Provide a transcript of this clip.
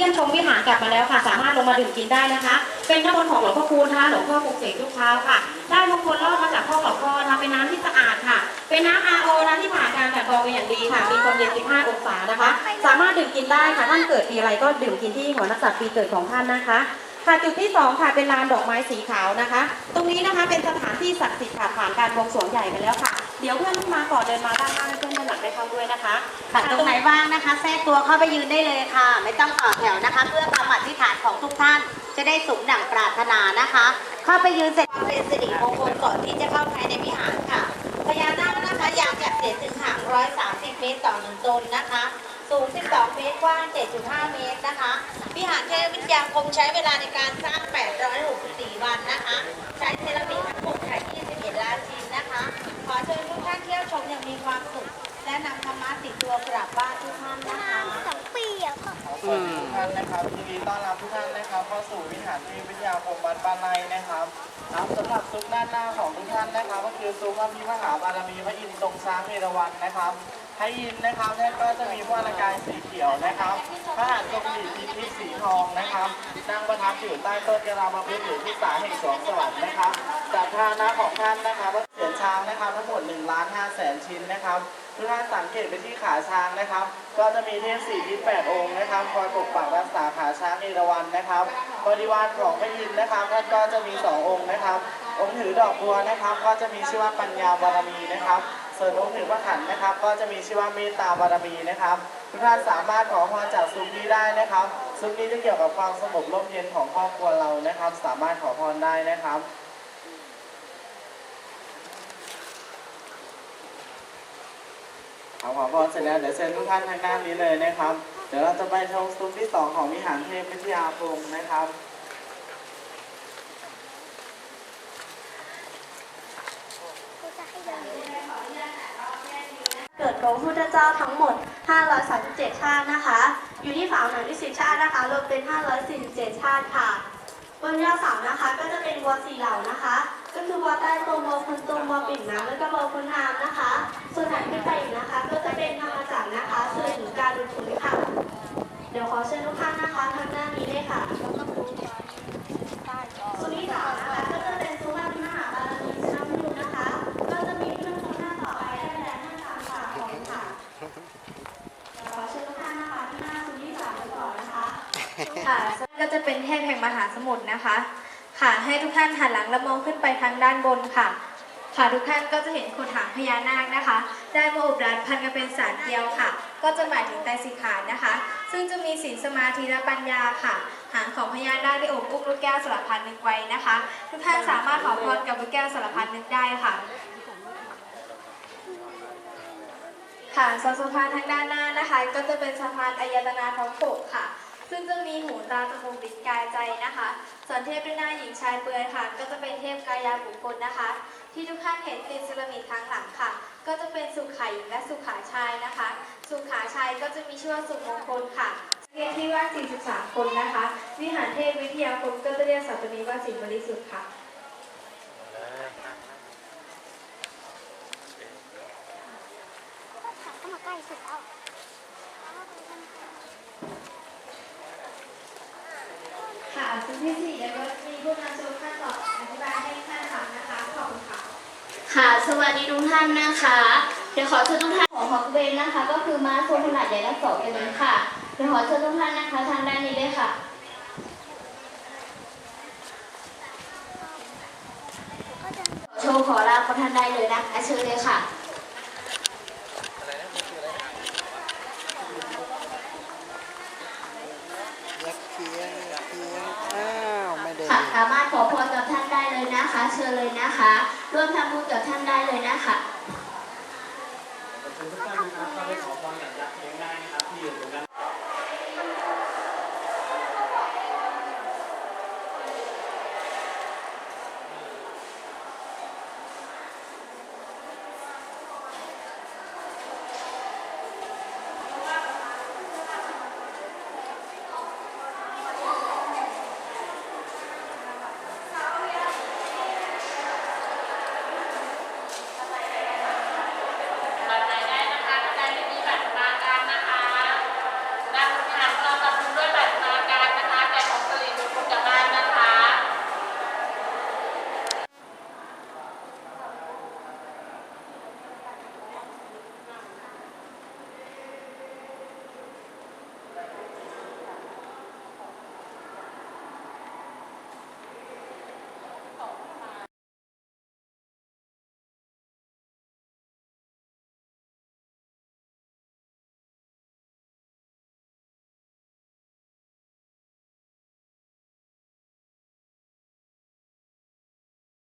ยี่ยมชมวิหารกลับมาแล้วค่ะ สามารถลงมาดื่มกินได้นะคะ เป็นน้ำมนต์ของหลวงพ่อคูณนะคะหลวงพ่อปลุกเสกทุกเช้าค่ะ ได้มงคลรอดมาจากพ่อหลวงพ่อนะคะเป็นน้ำที่สะอาดค่ะ เป็นน้ำ RO นะที่ผ่านการกลั่นกรองเป็นอย่างดีค่ะ มีความเย็น 15 องศานะคะ สามารถดื่มกินได้ค่ะ ท่านเกิดปีอะไรก็ดื่มกินที่หัวนักษัตริย์ปีเกิดของท่านนะคะค่ะจุดที่สองค่ะเป็นลานดอกไม้สีขาวนะคะ ตรงนี้นะคะเป็นสถานที่ศักดิ์สิทธิ์ค่ะผ่านการบวงสรวงใหญ่ไปแล้วค่ะ เดี๋ยวเพื่อนที่มาก่อนเดินมาด้านหน้าให้เพื่อนด้านหลังได้เข้าด้วยนะคะค่ะตรงไหนว่างนะคะ แทรกตัวเข้าไปยืนได้เลยค่ะ ไม่ต้องต่อแถวนะคะ เพื่อความอธิษฐานของทุกท่าน จะได้สมดั่งปรารถนานะคะ เข้าไปยืนเสร็จความเป็นสิริมงคลก่อนที่จะเข้าภายในวิหารค่ะพญานาคนะคะยาวจากเศษถึงหาง130 เมตรต่อหนึ่งตนนะคะ สูง 12 เมตรกว้าง 7.5 เมตรนะคะ วิหารเทพวิทยาคมใช้เวลาในการสร้าง 864 วันนะคะ ใช้เซรามิก สู่วิหารเทพวิทยาคมวัดปานในนะครับครับสำหรับซุ้มด้านหน้าของทุกท่านนะครับ ก็คือซุ้มพระพิมหาบารมีพระอินทร์ทรงช้างเอราวัณนะครับพระอินทร์นะครับท่านก็จะมีพระวรกายสีเขียวนะครับพระหัตถ์ทรงหลีทิพิสีทองนะครับ นั่งประทับอยู่ใต้ต้นกระลามาพิษหรือที่สาแห่งสวงสวรรค์นะครับจากทานะของท่านนะครับว่าเสียนช้างนะครับทั้งหมด1ล้าน5แสนชิ้นนะครับทุกท่านสังเกตไปที่ขาช้างนะครับ ก็จะมีเทพสี่ทิศแปดองค์นะครับคอยปกปักรักษาขาช้างเอราวัณนะครับบริวารของพระอินทร์นะครับท่านก็จะมีสององค์นะครับ องค์ถือดอกบัวนะครับ ก็จะมีชื่อว่าปัญญาบารมีนะครับ ส่วนองค์ถือพระขันนะครับ ก็จะมีชื่อว่าเมตตาบารมีนะครับ ทุกท่านสามารถขอพรจากซุ้มนี้ได้นะครับ ซุ้มนี้จะเกี่ยวกับความสงบร่มเย็นของครอบครัวเรานะครับ สามารถขอพรได้นะครับเอาขอพรเสร็จแล้วเดี๋ยวเชิญทุกท่านทางด้านนี้เลยนะครับ เดี๋ยวเราจะไปชมซุ้มที่สองของวิหารเทพวิทยาคมนะครับเกิดของพุทธเจ้าทั้งหมด 537 ชาตินะคะ อยู่ที่ฝาหนัง20ชาตินะคะรวมเป็น 547 ชาติค่ะ บนยอดเสานะคะ ก็จะเป็นวัวสี่เหล่านะคะ ก็คือวัวใต้ตรงวัวคนตรงวัวปิ่นน้ำแล้วก็วัวคนน้ำนะคะ ส่วนถัดขึ้นไปอีกนะคะ ก็จะเป็นธรรมจักรนะคะสื่อถึงการดุถุนค่ะ เดี๋ยวขอเชิญทุกท่านนะคะทางด้านนี้เลยค่ะ ส่วนที่สามนะคะก็จะเป็นสุวรรณมหาบารมีชนะมุญนะคะ ก็จะมีเพื่อนคนหน้าต่อไปได้แก่ท่านสามสามของค่ะขอเชิญทุกท่านนะคะที่หน้าสุที่สามไปก่อนนะคะ ค่ะก็ จะเป็นเทพแห่งมหาสมุทรนะคะ ค่ะให้ทุกท่านหันหลังและมองขึ้นไปทางด้านบนค่ะ ค่ะทุกท่านก็จะเห็นโขดหางพญานาคนะคะ ได้มาอบรัดพันกันเป็นสารเดียวค่ะ ก็จะหมายถึงไตรสิกขานะคะ ซึ่งจะมีศีลสมาธิและปัญญาค่ะ หางของพญานาคได้อบอุ้มลูกแก้วสารพันนึกไว้นะคะ ทุกท่านสามารถขอพรกับลูกแก้วสารพันนึกได้ค่ะค่ะสะพานทางด้านหน้านะคะ ก็จะเป็นสะพานอายตนะท้องโขกค่ะ ซึ่งจะมีหูตาจมูกลิ้นกายใจนะคะ ส่วนเทพด้วยหน้าหญิงชายเปลือยค่ะ ก็จะเป็นเทพกายาบุคคลนะคะ ที่ทุกท่านเห็นติดเซรามิกทางหลังค่ะ ก็จะเป็นสุขาหญิงและสุขาชายนะคะ สุขาชายก็จะมีชื่อว่าสุมงคลค่ะเรียกที่ว่า 43 คนนะคะ วิหารเทพวิทยาคมก็จะเรียกสัตว์ตัวนี้ว่าสิ่งบริสุทธิ์ค่ะเข้ามาใกล้สุดแล้ว ค่ะซึ่ง ที่สี่แล้วก็มีผู้นำชมท่านตอบอธิบายให้ท่านฟังนะคะ ขอบคุณค่ะ ค่ะ สวัสดีทุกท่านนะคะ เดี๋ยวขอเชิญทุกท่านของฮอกเบนนะคะ ก็คือม้าโซนขนาดใหญ่ทั้งสองกันเลยค่ะ เดี๋ยวขอเชิญทุกท่านนะคะทางด้านนี้เลยค่ะโชว์ขอลาประทานได้เลยนะเชิญเลยค่ะ เชิญเลยนะคะ ร่วมทำบุญกับท่านได้เลยนะคะขอบคุณทุกท่านนะครับขอพรจากยักษ์เได้นะครับที่อยู่ตรงนั้น